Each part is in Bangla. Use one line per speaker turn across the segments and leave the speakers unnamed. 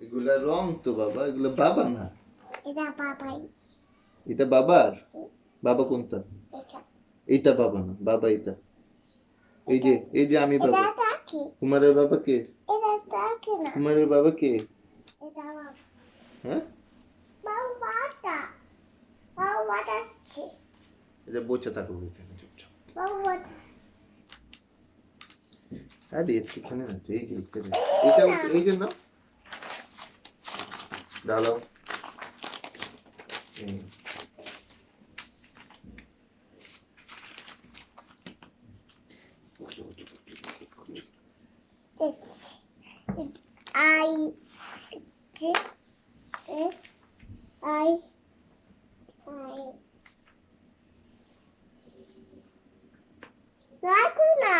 এগুলা রং তো বাবা এগুলো বাবা না?
এটা বাবাই।
এটা বাবার? বাবা কোনটা?
এটা।
এইটা বাবা না বাবা এটা এই যে এই যে আমি বাবা। কুমারের বাবা কে? কুমারের বাবা কে?
এটা বাবা।
হ্যাঁ? এটা বসে থাকো এখানে চুপচাপ আরে এখানে না তো এই যে এটা এই যে না এই।
this I F I I দেখো না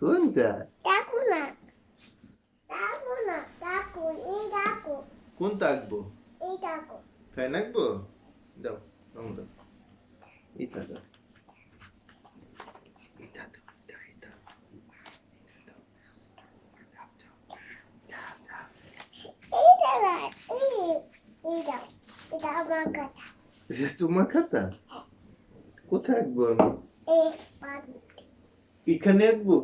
কোনটা
দেখো না দেখো না দেখো এই দেখো
কোনটা আঁকবো
এই দেখো
ফ্যান আঁকবো দাও রং দাও। এটা দাও। এটা দাও এটা এটা
এইটা না এই এই দাও। এটা আমার কথা
এটা তোমার খাতা? কোথায় আঁকবো আমি?
এই পানি
এখানে আঁকবো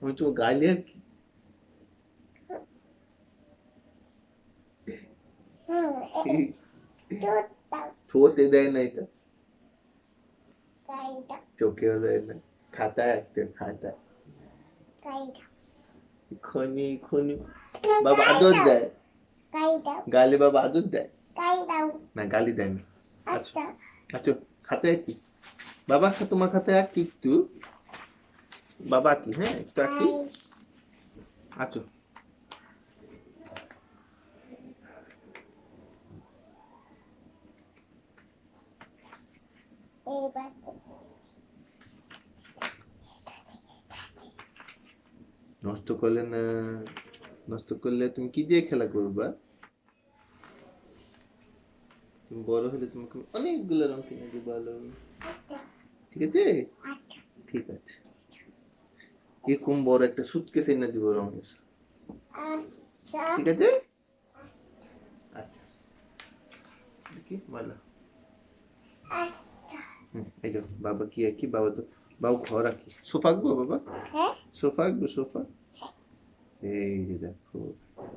আমি তো গালে আঁকি ঠোঁটে দেয় না এটা চোখেও দেয় না খাতায় আঁকতে খাতায় এখনই এখনই বাবা আদর দেয় গালে বাবা আদর দেয় না গালি দেয় না
আচ্ছা
আচ্ছা খাতায় আঁকি বাবা তোমার খাতায় আঁকি একটু বাবা আঁকি হ্যাঁ একটু আঁকি আচ্ছা নষ্ট করলে না, নষ্ট করলে তুমি কি দিয়ে খেলা করবা? তুমি বড় হলে তোমাকে অনেকগুলো রং কিনে দেবো ভালো ঠিক আছে? ঠিক আছে। এরকম বড় একটা সুটকেস এনে দিব রঙের। ঠিক আছে? আচ্ছা। দেখি ভালো এই দেখো বাবা কি আঁকি বাবা তো বাবা ঘর আঁকি সোফা আঁকবো বাবা?
হ্যাঁ।
সোফা আঁকবো সোফা? এই যে দেখো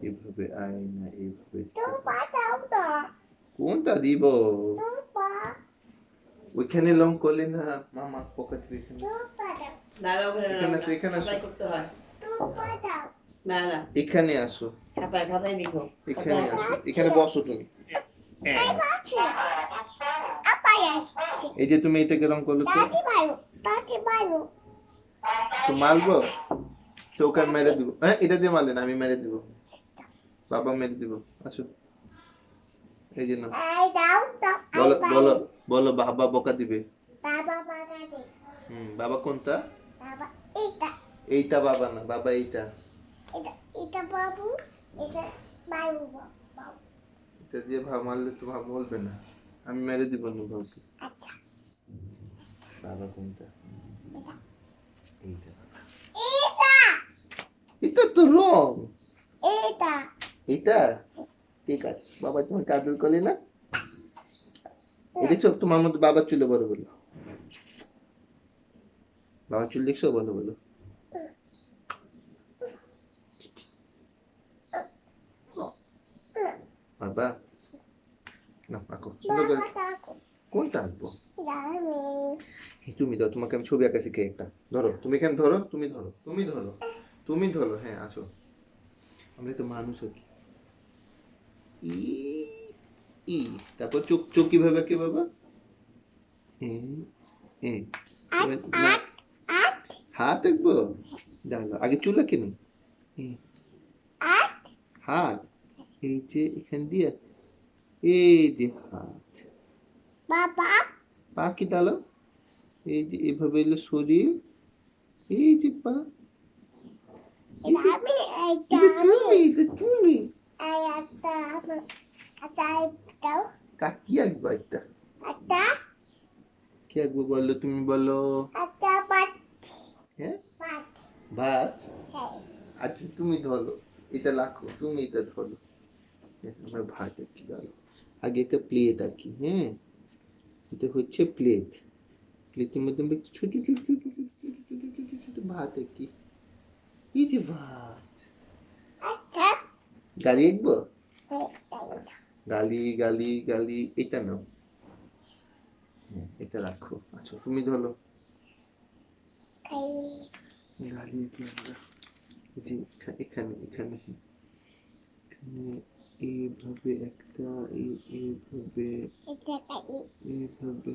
এইভাবে আয়না এইভাবে কোনটা দিব? ওইখানে লং করলে না মামা পকেট এখানে এখানে আসো, এখানে আসো।
হয়।
এখানে আসো। এখানে আসো। এখানে বসো তুমি।
এই
যে তুমি এটাকে রং করল তো? তো মারবো? চৌকা মেরে দিব। হ্যাঁ এটা দিয়ে মারলে না আমি মেরে দিব। বাবা মেরে দিব। আসো। এই জন্য বলো বলো বলো বাবা বকা দিবে। হুম বাবা কোনটা? এইটা। বাবা না বাবা এইটা।
এটা এটা বাবু এটা বাবু
এটা দিয়ে ভাব মারলে তো ভাব বলবে না। আমি মেরে দিব না ভাবকে
আচ্ছা।
বাবা কোনটা এইটা
এটা
এটা তো রং
এটা
এইটা ঠিক আছে বাবা তোমার কাদর করলে না দেখছ তোমার মতো বাবার চুলে বড় বলো বাবার চুল দেখছ বলো বলো বাবা না আঁকো সুন্দর করে কোনটা আঁকবো তুমি দাও তোমাকে আমি ছবি আঁকা শিখে একটা। ধরো তুমি এখানে ধরো তুমি ধরো তুমি ধরো তুমি ধরো হ্যাঁ আসো আমরা তো মানুষ কি ই ই তারপর চোখ চোখ কীভাবে কে বাবা? এ এ হাত আঁকবো? ডালো আগে চুল আঁকে। নি হাত এই যে এখান দিয়ে এই যে হাত।
বাবা।
পা কি ডালো এই যে এভাবে এলো শরীর এই যে পা
একটা
কি বলো তুমি বলো। হ্যাঁ? ভাত? আচ্ছা তুমি ধরো। এটা লাখো তুমি এটা ধরো। হ্যাঁ, ভাত আগে একটা প্লেট আঁকি হ্যাঁ? এটা হচ্ছে প্লেট Плети мы там ভাত কি এই যে ভাত গালি একবো গালি গালি গালি এটা নাও এটা রাখো আচ্ছা তুমি ধরো গালি এখানে এখানে এখানে এইভাবে একটা এইভাবে এইভাবে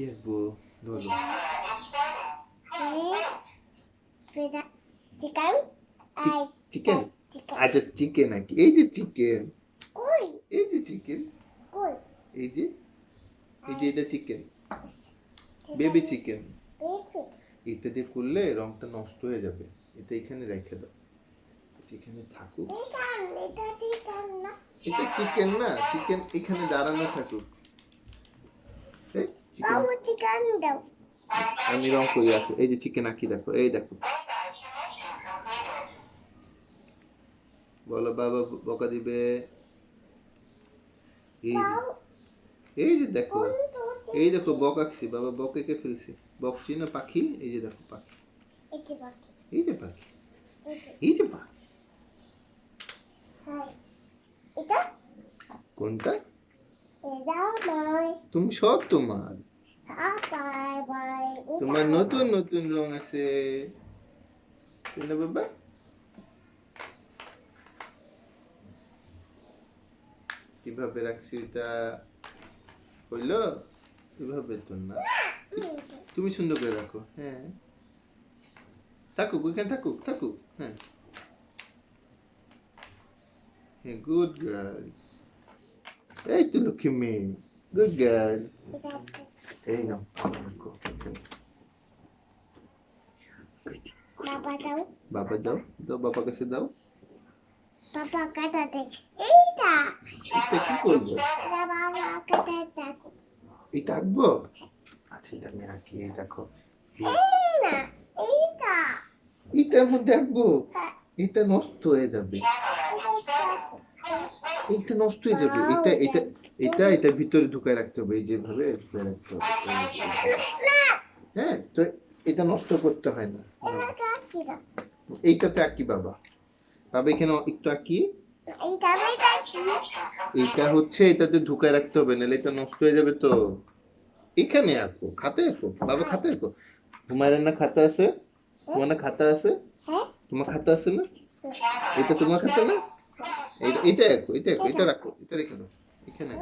কি আঁকবো ধরো
চিকেন
চিকেন
চিকেন
আচ্ছা চিকেন নাকি এই যে চিকেন এই যে চিকেন এই যে এই যে এটা চিকেন বেবি চিকেন দিয়ে করলে রংটা নষ্ট হয়ে যাবে এটা এখানে রেখে দাও এটা এখানে থাকুক
এটা এটা চিকেন না
এটা চিকেন না চিকেন এখানে দাঁড়ানো থাকুক আমি রং করি আসো। এই যে চিকেন আঁকি দেখো। এই দেখো। বলো বাবা বকা দিবে। এই যে। এই যে দেখো। এই দেখো বক আঁকছি। বাবা বক এঁকে ফেলছি। বক চিনো পাখি? এই যে দেখো পাখি। এই যে পাখি। এই যে পাখি। কোনটা? তুমি সব তোমার। তোমার নতুন নতুন রং আছে। বাবা কীভাবে রাখছি এটা? হইল? এভাবে তো না। তুমি সুন্দর করে রাখো হ্যাঁ। থাকুক, ওইখানে থাকুক থাকুক হ্যাঁ। হ্যাঁ গুড গার্ল এই তো লক্ষ্মী মেয়ে গুড গার্ল এই নাও
বাবা দাও।
বাবা দাও দাও বাবা কাছে দাও।
বাবা কাটা এইটা।
এটা কি করব?
বাবা কাটা দেখো।
এটা আঁকবো আচ্ছা এটা আমি আঁকি এই দেখো।
এই না এইটা
এটার মধ্যে আঁকবো এটা নষ্ট হয়ে যাবে।
এটা
নষ্ট হয়ে যাবে। এটা এটা এটা এটা ভিতরে ঢুকায় রাখতে হবে, এই যেভাবে হ্যাঁ তো এটা নষ্ট করতে হয় না।
এটা
এইটাতে আঁকি বাবা। বাবা, এখানে একটু আঁকি।
এটা
হচ্ছে, এটাতে ঢুকায় রাখতে হবে, নাহলে এটা নষ্ট হয়ে যাবে তো। এখানে আঁকো, খাতে আঁকো। বাবা, খাতে আঁকো। হুমায়ুনের না খাতা আছে? তোমার না খাতা আছে? তোমার খাতা আছে না? এটা তোমার খাতা না? এইটা এটা আঁকো এটা আঁকো এটা রাখো, এটা রেখে দাও। এখানে?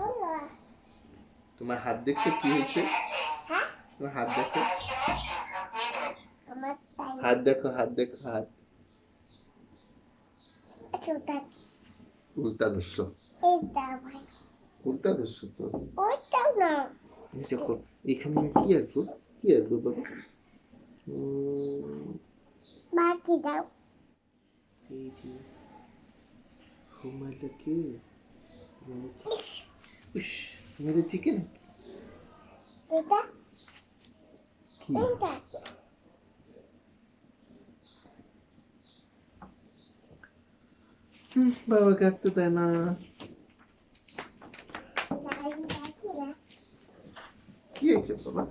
তোমার হাত দেখছ কি হয়েছে?
হ্যাঁ?
তোমার হাত দেখো। হাত দেখো হাত দেখো হাত। উল্টা ধরছো। উল্টা ধরছো তো? দেখো এখানে আমি কি আঁকবো? কি আঁকবো বাবা
বাকি দাও।
এই যে হুমায়ুনটা কে Uş, Üş.
Nereye
çekin?
Burada. Burada.
Baba kalktı dana. Ye baba.